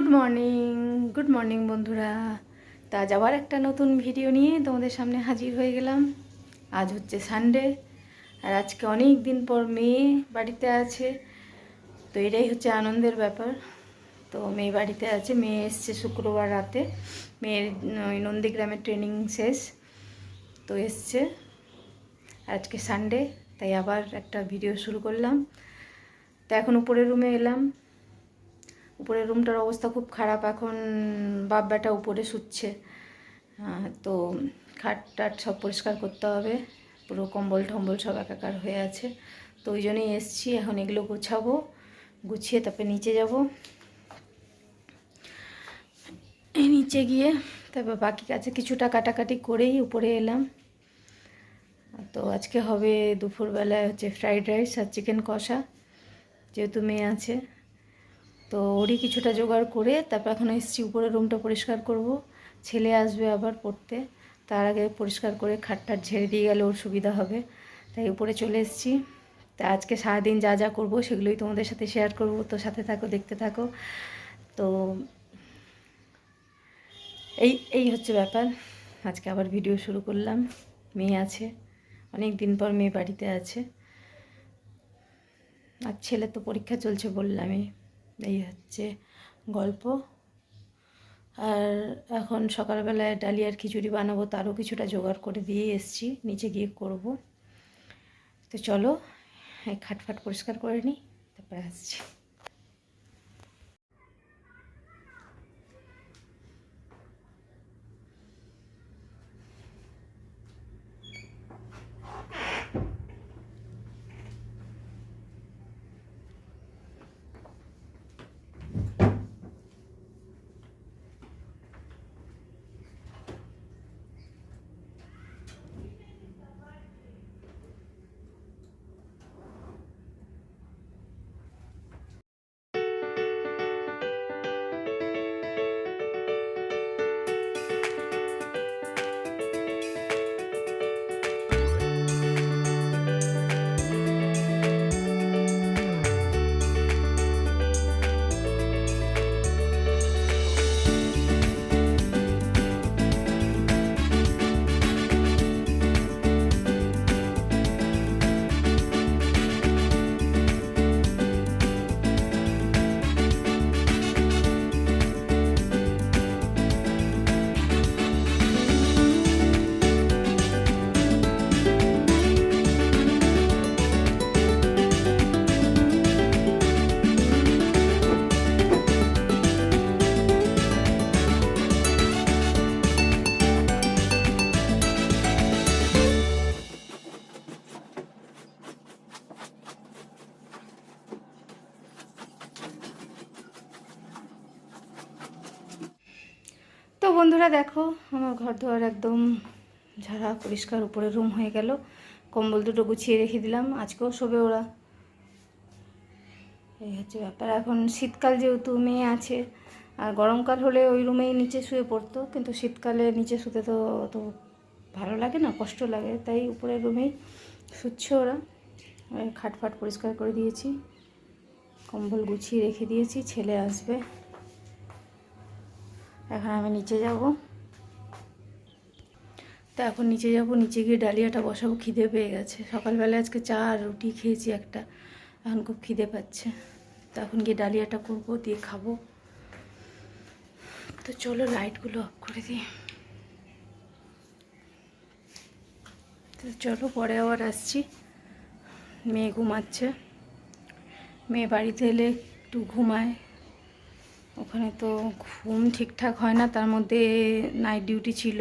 Good morning good morning বন্ধুরা। তা আবার একটা নতুন ভিডিও নিয়ে তোমাদের সামনে হাজির হয়ে গেলাম। আজ হচ্ছে সানডে আর আজকে অনেক দিন পর মেয়ে বাড়িতে আছে। তো এটাই হচ্ছে আনন্দের ব্যাপার। তো মেয়ে বাড়িতে আছে, মেয়ে এসছে শুক্রবার রাতে। মেয়ের, ওই নন্দীগ্রামের ট্রেনিং শেষ, তো এসছে। আজকে সানডে তাই আবার একটা ভিডিও শুরু করলাম। তো এখন উপরের রুমে এলাম। উপরের রুমটার অবস্থা খুব খারাপ, এখন বাপ বেটা উপরে শুচ্ছে। তো খাট টাট সব পরিষ্কার করতে হবে, পুরো কম্বল টম্বল সব একাকার হয়ে আছে। তো ওই জন্যই এসছি, এখন এগুলো গোছাবো, গুছিয়ে তারপরে নিচে যাব। নিচে গিয়ে তারপর বাকি কাছে কিছুটা কাটাকাটি করেই উপরে এলাম। তো আজকে হবে দুপুরবেলায় হচ্ছে ফ্রাইড রাইস আর চিকেন কষা, যেহেতু মেয়ে আছে। তো ওরই কিছুটা জোগাড় করে তারপর এখন এসেছি উপরে রুমটা পরিষ্কার করব। ছেলে আসবে আবার পড়তে। তার আগে পরিষ্কার করে খাটটাট ঝেড়ে দিয়ে গেলে ওর সুবিধা হবে। তাই উপরে চলে এসেছি। তা আজকে সারাদিন যা যা করব সেগুলোই তোমাদের সাথে শেয়ার করব। তো সাথে থাকো, দেখতে থাকো। তো এই এই হচ্ছে ব্যাপার। আজকে আবার ভিডিও শুরু করলাম। মেয়ে আছে। অনেক দিন পর মেয়ে বাড়িতে আছে। আর ছেলে তো পরীক্ষা চলছে বললামই। এই হচ্ছে গল্প। আর এখন সকালবেলায় ডালিয়ার খিচুড়ি বানাবো, তারও কিছুটা জোগাড় করে দিয়ে এসছি, নিচে গিয়ে করব। তো চলো খাটফাট পরিষ্কার করে নিই, তারপরে আসছি। বন্ধুরা দেখো, আমার ঘর দুয়ার একদম ঝাড়া, পরিষ্কার, উপরে রুম হয়ে গেল। কম্বল দুটো গুছিয়ে রেখে দিলাম, আজকেও শোবে ওরা। এই হচ্ছে ব্যাপার। এখন শীতকাল যেহেতু মেয়ে আছে, আর গরমকাল হলে ওই রুমেই নিচে শুয়ে পড়তো, কিন্তু শীতকালে নিচে শুতে তো অত ভালো লাগে না, কষ্ট লাগে, তাই উপরের রুমেই শুচ্ছে ওরা। খাট ফাট পরিষ্কার করে দিয়েছি, কম্বল গুছিয়ে রেখে দিয়েছি, ছেলে আসবে। এখন আমি নিচে যাব। তা এখন নিচে যাব, নিচে গিয়ে ডালিয়াটা বসাবো, খিদে পেয়ে গেছে। সকালবেলা আজকে চা আর রুটি খেয়েছি একটা, এখন খুব খিদে পাচ্ছে। তা এখন গিয়ে ডালিয়াটা করব, দিয়ে খাব। তো চলো লাইটগুলো অফ করে দিই। তো চলো পরে আবার আসছি। মেয়ে ঘুমাচ্ছে। মেয়ে বাড়িতে এলে একটু ঘুমায়। ওখানে তো ঘুম ঠিকঠাক হয় না, তার মধ্যে নাইট ডিউটি ছিল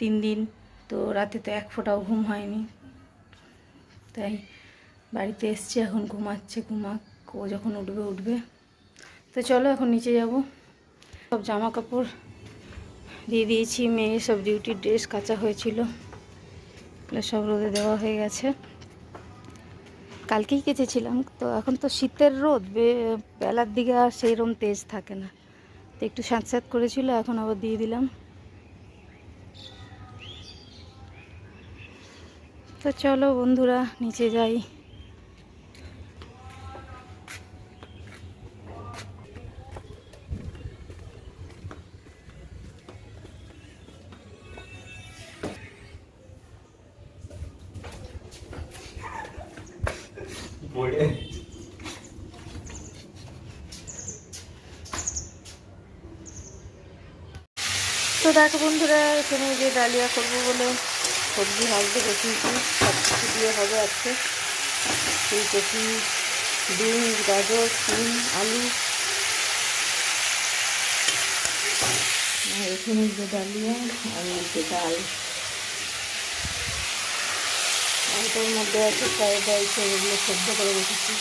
তিন দিন, তো রাতে তো এক ফোঁটাও ঘুম হয়নি। তাই বাড়িতে এসছে, এখন ঘুমাচ্ছে, ঘুমাক, ও যখন উঠবে উঠবে। তো চলো এখন নিচে যাব। সব জামা কাপড় দিয়ে দিয়েছি, মেয়ে সব ডিউটির ড্রেস কাচা হয়েছিল। সব রোদে দেওয়া হয়ে গেছে। কালকেই কেচেছিলাম। তো এখন তো শীতের রোদ বেলার দিকে আর সেইরকম তেজ থাকে না। তো একটু স্যাঁত স্যাঁত করেছিল, এখন আবার দিয়ে দিলাম। তো চলো বন্ধুরা, নিচে যাই। বন্ধুরা এখানে যে ডালিয়া করব বলে সবজি ভাজতে বসিয়েছি সব কিছু দিয়ে হবে আজকে। ফুলকপি বিনস গাজর, সিম, আলু। আর এখানে যে ডালিয়া আর মধ্যে ডাল। আর মধ্যে আছে ফ্রাইড রাইস, এগুলো সেদ্ধ করে রেখেছি।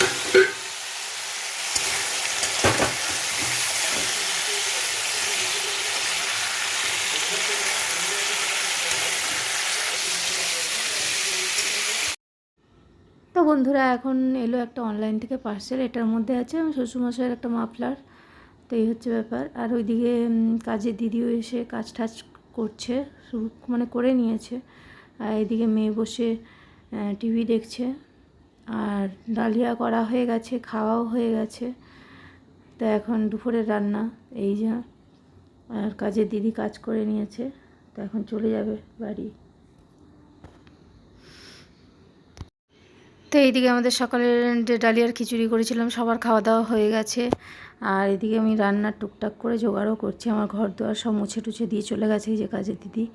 বন্ধুরা, এখন এলো একটা অনলাইন থেকে পার্সেল এটার মধ্যে আছে আমার শ্বশুরমশাইয়ের একটা মাফলার তো এই হচ্ছে ব্যাপার। আর ওইদিকে কাজের দিদিও এসে কাজ টাজ করছে, শুরু মানে করে নিয়েছে। আর এদিকে মেয়ে বসে টিভি দেখছে। আর ডালিয়া করা হয়ে গেছে, খাওয়াও হয়ে গেছে। তো এখন দুপুরের রান্না, এই যা। আর কাজের দিদি কাজ করে নিয়েছে, তো এখন চলে যাবে বাড়ি। তো এইদিকে আমাদের সকালের যে ডালিয়ার খিচুড়ি করেছিলাম, সবার খাওয়া দাওয়া হয়ে গেছে। আর এদিকে আমি রান্নার টুকটাক করে জোগাড়ও করছি। আমার ঘর দুয়ার সব মুছে টুছে দিয়ে চলে গেছে যে কাজের দিদি।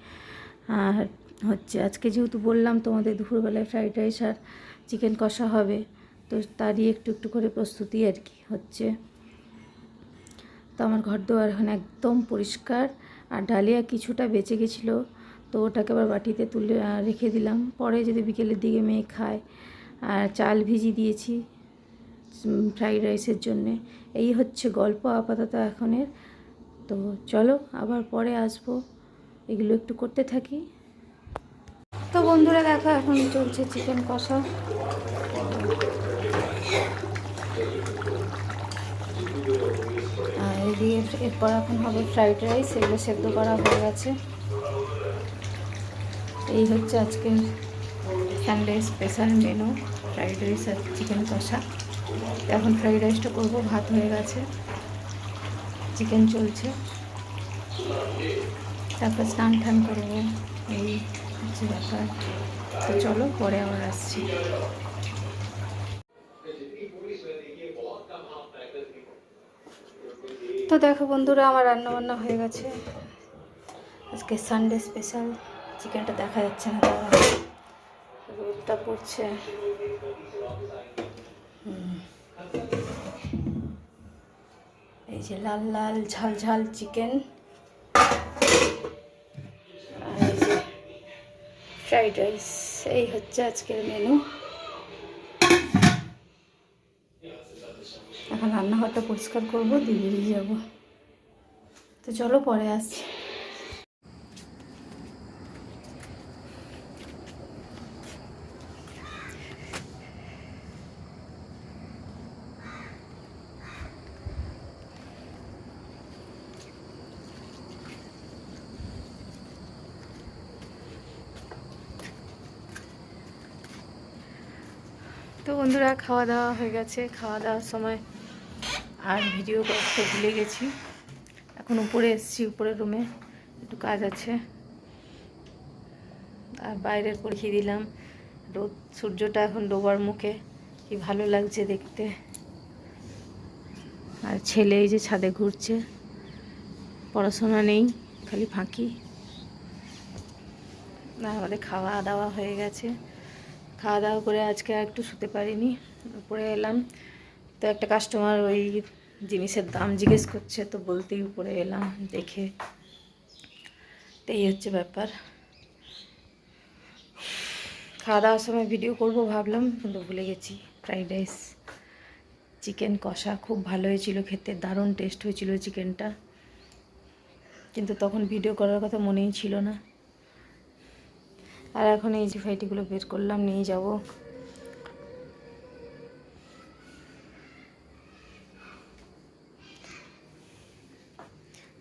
আর হচ্ছে আজকে যেহেতু বললাম তোমাদের দুপুরবেলায় ফ্রাইড রাইস আর চিকেন কষা হবে, তো তারই একটু একটু করে প্রস্তুতি আর কি হচ্ছে। তো আমার ঘর দুয়ার এখন একদম পরিষ্কার। আর ডালিয়া কিছুটা বেঁচে গেছিল, তো ওটাকে আবার বাটিতে তুলে রেখে দিলাম। পরে যদি বিকেলের দিকে মেয়ে খায় আর চাল ভিজি দিয়েছি ফ্রাইড রাইসের জন্যে। এই হচ্ছে গল্প আপাতত এখনের। তো চলো, আবার পরে আসব। এগুলো একটু করতে থাকি। তো বন্ধুরা দেখো, এখন চলছে চিকেন কষা। আর এদিকে এরপর এখন হবে ফ্রাইড রাইস, এগুলো সেদ্ধ করা হয়ে গেছে। এই হচ্ছে আজকের Sunday special menu fried rice আর চিকেন কষা। এখন ফ্রাইড রাইসটা করব, ভাত হয়ে গেছে। চিকেন চলছে। তারপর স্নান টান করব। এই হচ্ছে ব্যাপার। তো চলো, পরে আবার আসছি। তো দেখো বন্ধুরা, আমার রান্না বান্না হয়ে গেছে। আজকে সানডে স্পেশাল চিকেনটা দেখা যাচ্ছে না। রোদটা পড়ছে এই যে লাল লাল ঝাল ঝাল চিকেন। আর এই যে ফ্রাইড রাইস। এই হচ্ছে আজকের মেনু। এখন রান্নাঘরটা পরিষ্কার করব বেরিয়ে যাব। তো চলো পরে আসছি তো বন্ধুরা খাওয়া দাওয়া হয়ে গেছে। খাওয়া দাওয়ার সময় আর ভিডিও করতে ভুলে গেছি। এখন উপরে এসেছি, উপরের রুমে একটু কাজ আছে। আর বাইরের পরিয়ে দিলাম। রোদ, সূর্যটা এখন ডোবার মুখে। কি ভালো লাগছে দেখতে। আর ছেলে এই যে ছাদে ঘুরছে। পড়াশোনা নেই, খালি ফাঁকি। না, আমাদের খাওয়া দাওয়া হয়ে গেছে। খাওয়া দাওয়া করে আজকে আর একটু শুতে পারিনি, উপরে এলাম। তো একটা কাস্টমার ওই জিনিসের দাম জিজ্ঞেস করছে, তো বলতেই উপরে এলাম দেখে। তো এই হচ্ছে ব্যাপার। খাওয়া দাওয়ার সময় ভিডিও করব ভাবলাম, কিন্তু ভুলে গেছি। ফ্রাইড রাইস চিকেন কষা খুব ভালো হয়েছিল খেতে, দারুণ টেস্ট হয়েছিল চিকেনটা কিন্তু তখন ভিডিও করার কথা মনেই ছিল না। আর এখন এই যে ফাইটিগুলো বের করলাম, নিয়ে যাব।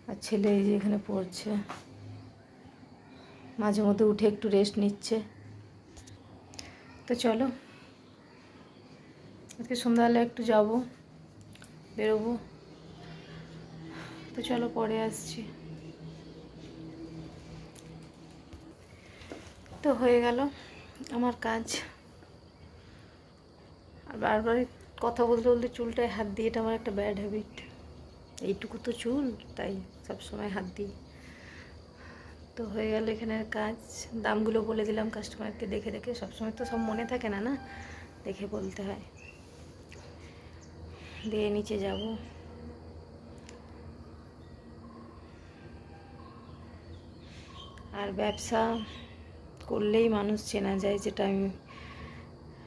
আর ছেলে এই যে এখানে পড়ছে। মাঝে মধ্যে উঠে একটু রেস্ট নিচ্ছে। তো চলো, আজকে সন্ধ্যাবেলা একটু যাব, বেরোবো। তো চলো, পরে আসছি। তো হয়ে গেল আমার কাজ। আর বারবার কথা বলতে বলতে চুলটায় হাত দিয়ে এটা আমার একটা ব্যাড হ্যাবিট এইটুকু তো চুল, তাই সব সময় হাত দিই। তো হয়ে গেল এখানের কাজ। দামগুলো বলে দিলাম কাস্টমারকে দেখে দেখে। সবসময় তো সব মনে থাকে না না? দেখে বলতে হয়। দিয়ে নিচে যাব। আর ব্যবসা করলেই মানুষ চেনা যায় যেটা আমি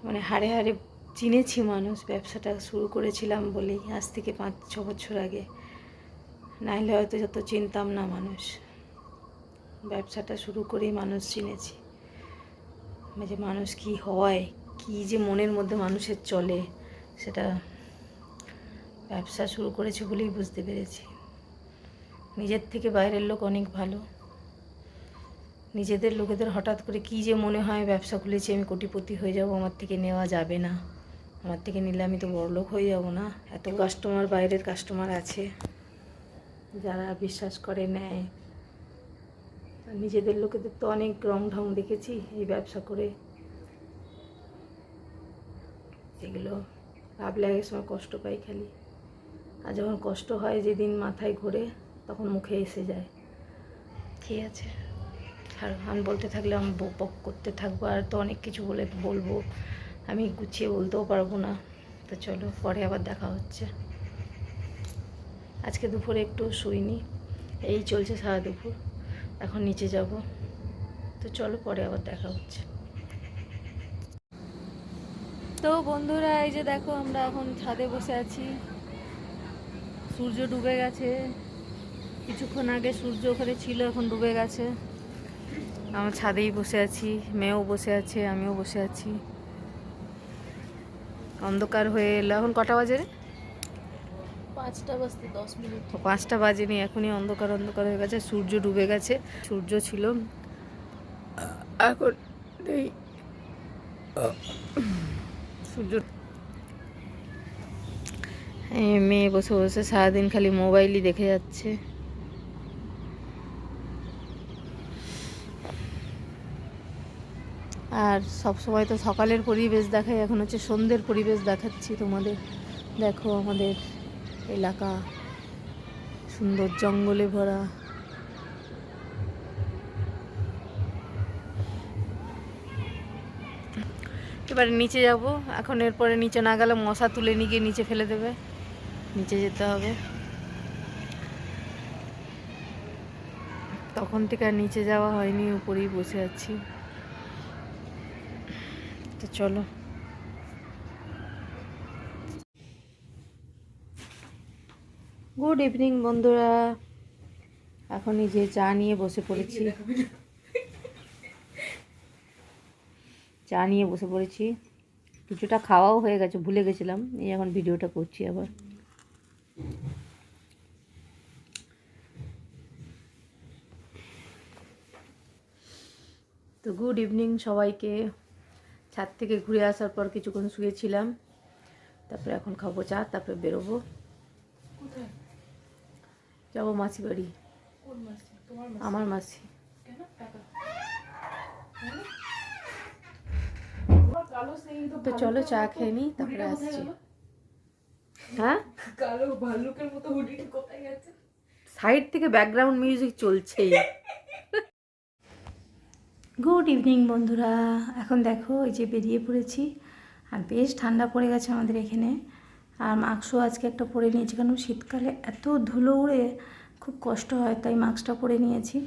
মানে হাড়ে হাড়ে চিনেছি মানুষ, ব্যবসাটা শুরু করেছিলাম বলেই আজ থেকে পাঁচ, ছ বছর আগে। নাহলে হয়তো যত চিনতাম না মানুষ। ব্যবসাটা শুরু করেই মানুষ চিনেছি। যে মানুষ কি হয়, কি যে মনের মধ্যে মানুষের চলে, সেটা ব্যবসা শুরু করেছি বলেই বুঝতে পেরেছি। নিজের থেকে বাইরের লোক অনেক ভালো। নিজেদের লোকেদের হঠাৎ করে কি যে মনে হয়, ব্যবসা খুলেছি, আমি কোটিপতি হয়ে যাব, আমার থেকে নেওয়া যাবে না। আমার থেকে নিলে আমি তো বড়লোক হয়ে যাব না। এত কাস্টমার বাইরের কাস্টমার আছে, যারা বিশ্বাস করে, নেয়। নিজেদের লোকেদের তো অনেক রং ঢং দেখেছি, এই ব্যবসা করে। এগুলো ভাবলে আগের সময় কষ্ট পাই খালি। আর যখন কষ্ট হয়, যেদিন মাথায় ঘোরে, তখন মুখে এসে যায়। ঠিক আছে। আর আমি বলতে থাকলে আমি বক বক করতে থাকব, আর তো অনেক কিছু বলে বলব। আমি গুছিয়ে বলতেও পারব না। তো চলো, পরে আবার দেখা হচ্ছে। আজকে দুপুরে একটু শুইনি, এই চলছে সারা দুপুর। এখন নিচে যাব। তো চলো, পরে আবার দেখা হচ্ছে। তো বন্ধুরা, এই যে দেখো, আমরা এখন ছাদে বসে আছি। সূর্য ডুবে গেছে। কিছুক্ষণ আগে সূর্য ওখানে ছিল, এখন ডুবে গেছে। আমার ছাদেই বসে আছি মেয়েও বসে আছে আমিও বসে আছি। অন্ধকার হয়ে এলো। এখন কটা বাজে রে? পাঁচটা বাজতে দশ মিনিট। পাঁচটা বাজেনি এখনই অন্ধকার অন্ধকার হয়ে গেছে সূর্য ডুবে গেছে সূর্য ছিল। এখন নেই। সূর্য এই মেয়ে বসে বসে সারাদিন খালি মোবাইলই দেখে যাচ্ছে। আর সব সময় তো সকালের পরিবেশ দেখাই, এখন হচ্ছে সন্ধ্যের পরিবেশ দেখাচ্ছি তোমাদের। দেখো আমাদের এলাকা, সুন্দর জঙ্গলে ভরা। এবারে নিচে যাব, এখন এরপরে নিচে না গেলে মশা তুলে নিয়ে গিয়ে নিচে ফেলে দেবে। নিচে যেতে হবে। তখন থেকে আর নিচে যাওয়া হয়নি, উপরেই বসে আছি। তো চলো। গুড ইভিনিং বন্ধুরা। এখন এই যে চা নিয়ে বসে পড়েছি। চা নিয়ে বসে পড়েছি। কিছুটা খাওয়াও হয়ে গেছে, ভুলে গেছিলাম। এই এখন ভিডিওটা করছি আবার। তো গুড ইভিনিং সবাইকে। ছাদ থেকে ঘুরে আসার পর কিছুক্ষণ শুয়েছিলাম। তারপরে এখন খাব চা তারপরে বেরোবো। যাব মাসি বাড়ি। আমার মাসি। তো চলো চা খেয়ে নিই তারপরে আসছি। হ্যাঁ? কালো ভাল্লুকের মতো হুডিটা কোথায় গেছে? সাইড থেকে ব্যাকগ্রাউন্ড মিউজিক চলছেই। গুড ইভিনিং বন্ধুরা। এখন দেখো, এই যে বেরিয়ে পড়েছি। আর বেশ ঠান্ডা পড়ে গেছে আমাদের এখানে। আর মাস্কও আজকে একটা পরে নিয়েছি, কারণ শীতকালে এত ধুলো উড়ে খুব কষ্ট হয়, তাই মাস্কটা পরে নিয়েছি।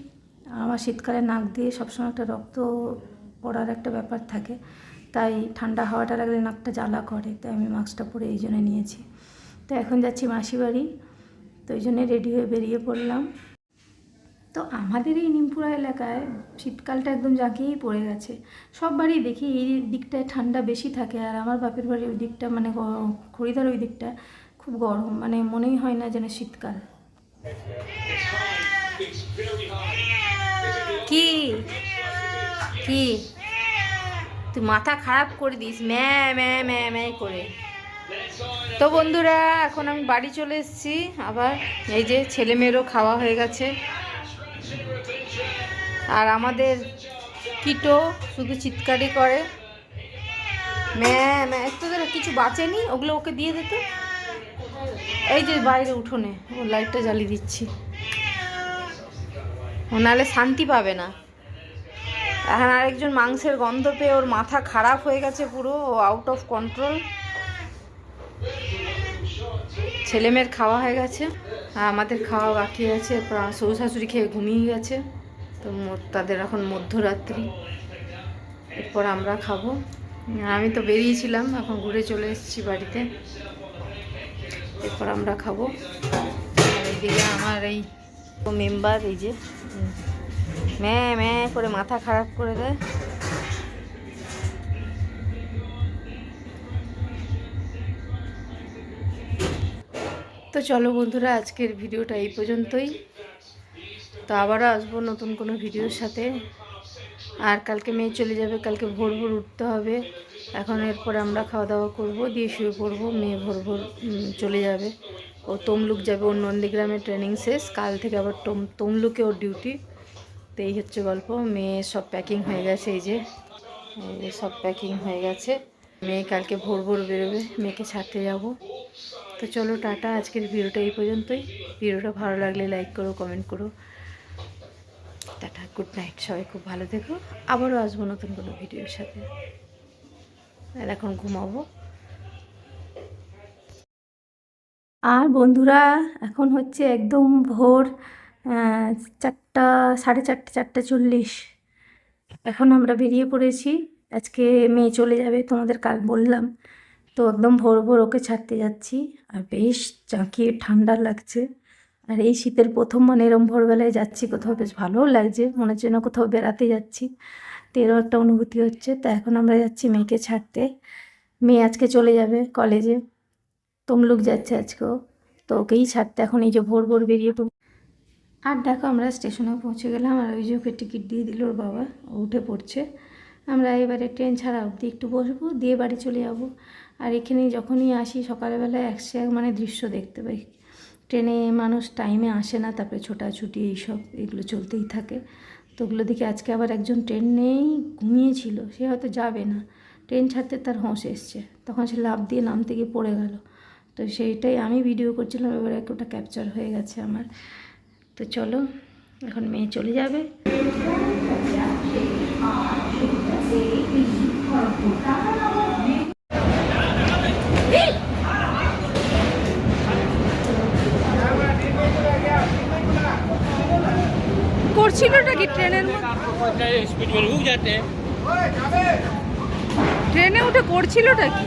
আর আমার শীতকালে নাক দিয়ে সবসময় একটা রক্ত পড়ার একটা ব্যাপার থাকে, তাই ঠান্ডা হাওয়াটা লাগলে নাকটা জ্বালা করে, তাই আমি মাস্কটা পরে এই জন্য নিয়েছি। তো এখন যাচ্ছি মাসি বাড়ি, তো ওই জন্যে রেডি হয়ে বেরিয়ে পড়লাম। তো আমাদের এই নিমপুরা এলাকায় শীতকালটা একদম জাঁকিয়েই পড়ে গেছে। সব বাড়ি দেখি এই দিকটায় ঠান্ডা বেশি থাকে আর আমার বাপের বাড়ির ওই দিকটা মানে খড়িদার ওই দিকটা খুব গরম মানে মনেই হয় না যেন শীতকাল। কি? কি? তুই মাথা খারাপ করে দিস, ম্যা ম্যা ম্যা ম্যা করে। তো বন্ধুরা, এখন আমি বাড়ি চলে এসেছি, আবার এই যে ছেলে মেয়েরও খাওয়া হয়ে গেছে। আর আমাদের কিটো শুধু চিৎকারই করে। ম্যা ম্যা তোদের কিছু বাঁচেনি? ওগুলো ওকে দিয়ে দিত? এই যে বাইরে উঠোনে, ও লাইটটা জ্বালিয়ে দিচ্ছি। ও নাহলে শান্তি পাবে না। এখন আরেকজন মাংসের গন্ধ পেয়ে ওর মাথা খারাপ হয়ে গেছে পুরো, ও আউট অফ কন্ট্রোল ছেলেমেয়ের খাওয়া হয়ে গেছে। আমাদের খাওয়া বাকি আছে শ্বশুর শাশুড়ি খেয়ে ঘুমিয়ে গেছে। তো তাদের এখন মধ্যরাত্রি। এরপর আমরা খাব। আমি তো বেরিয়েছিলাম, এখন ঘুরে চলে এসেছি বাড়িতে। এরপর আমরা খাব। এইদিকে আমার এই মেম্বার, এই যে, ম্যা ম্যা করে মাথা খারাপ করে দেয়। তো চলো বন্ধুরা, আজকের ভিডিওটা এই পর্যন্তই। তো আবারও আসব নতুন কোনো ভিডিওর সাথে। আর কালকে মেয়ে চলে যাবে, কালকে ভোর ভোর উঠতে হবে। এখন এরপরে আমরা খাওয়া দাওয়া করব, দিয়ে শুয়ে পড়ব, মেয়ে ভোর ভোর চলে যাবে। ও তমলুক যাবে, ওর নন্দীগ্রামে ট্রেনিং শেষ। কাল থেকে আবার টম তমলুকে ওর ডিউটি তো এই হচ্ছে গল্প। মেয়ে সব প্যাকিং হয়ে গেছে, এই যে সব প্যাকিং হয়ে গেছে। মেয়ে কালকে ভোর ভোর বেরোবে, মেয়েকে ছাড়তে যাব। তো চলো, টাটা। আজকের ভিডিওটা এই পর্যন্তই। ভিডিওটা ভালো লাগলে লাইক করো কমেন্ট করো। টাটা, গুড নাইট, সবাই খুব ভালো থেকো। আবারও আসব নতুন কোনো ভিডিওর সাথে। এখন ঘুমাবো। আর বন্ধুরা, এখন হচ্ছে একদম ভোর চারটা, সাড়ে চারটে চারটে চল্লিশ। এখন আমরা বেরিয়ে পড়েছি। আজকে মেয়ে চলে যাবে, তোমাদের কাল বললাম। তো একদম ভোর ভোর ওকে ছাড়তে যাচ্ছি। আর বেশ চাকিয়ে ঠান্ডা লাগছে। আর এই শীতের প্রথম মানে এরম ভোরবেলায় যাচ্ছি কোথাও বেশ ভালোও লাগছে, মনে হচ্ছে না কোথাও বেড়াতে যাচ্ছি। তো এরও একটা অনুভূতি হচ্ছে। তো এখন আমরা যাচ্ছি মেয়েকে ছাড়তে। মেয়ে আজকে চলে যাবে কলেজে তমলুক যাচ্ছে আজকেও। তো ওকেই ছাড়তে। এখন এই যে ভোর ভোর বেরিয়ে পড়ব আর দেখো আমরা স্টেশনে পৌঁছে গেলাম। আর ওই যে ওকে টিকিট দিয়ে দিল ওর বাবা। উঠে পড়ছে। আমরা এবারে ট্রেন ছাড়া অবধি একটু বসবো, দিয়ে বাড়ি চলে যাব। আর এখানে যখনই আসি সকালবেলা একশো এক মানে দৃশ্য দেখতে পাই। ট্রেনে মানুষ টাইমে আসে না, তারপরে ছোটাছুটি এইসব, এগুলো চলতেই থাকে। তো ওগুলো দেখে আজকে আবার একজন ট্রেন নেই, ঘুমিয়েছিল, সে হয়তো যাবে না। ট্রেন ছাড়তে তার হোঁশ এসছে। তখন সে লাভ দিয়ে নামতে গিয়ে পড়ে গেল। তো সেইটাই আমি ভিডিও করছিলাম, এবারে ওটা ক্যাপচার হয়ে গেছে আমার। তো চলো, এখন মেয়ে চলে যাবে। করছিলটা কি ট্রেনের ট্রেনে ওটা করছিলটা কি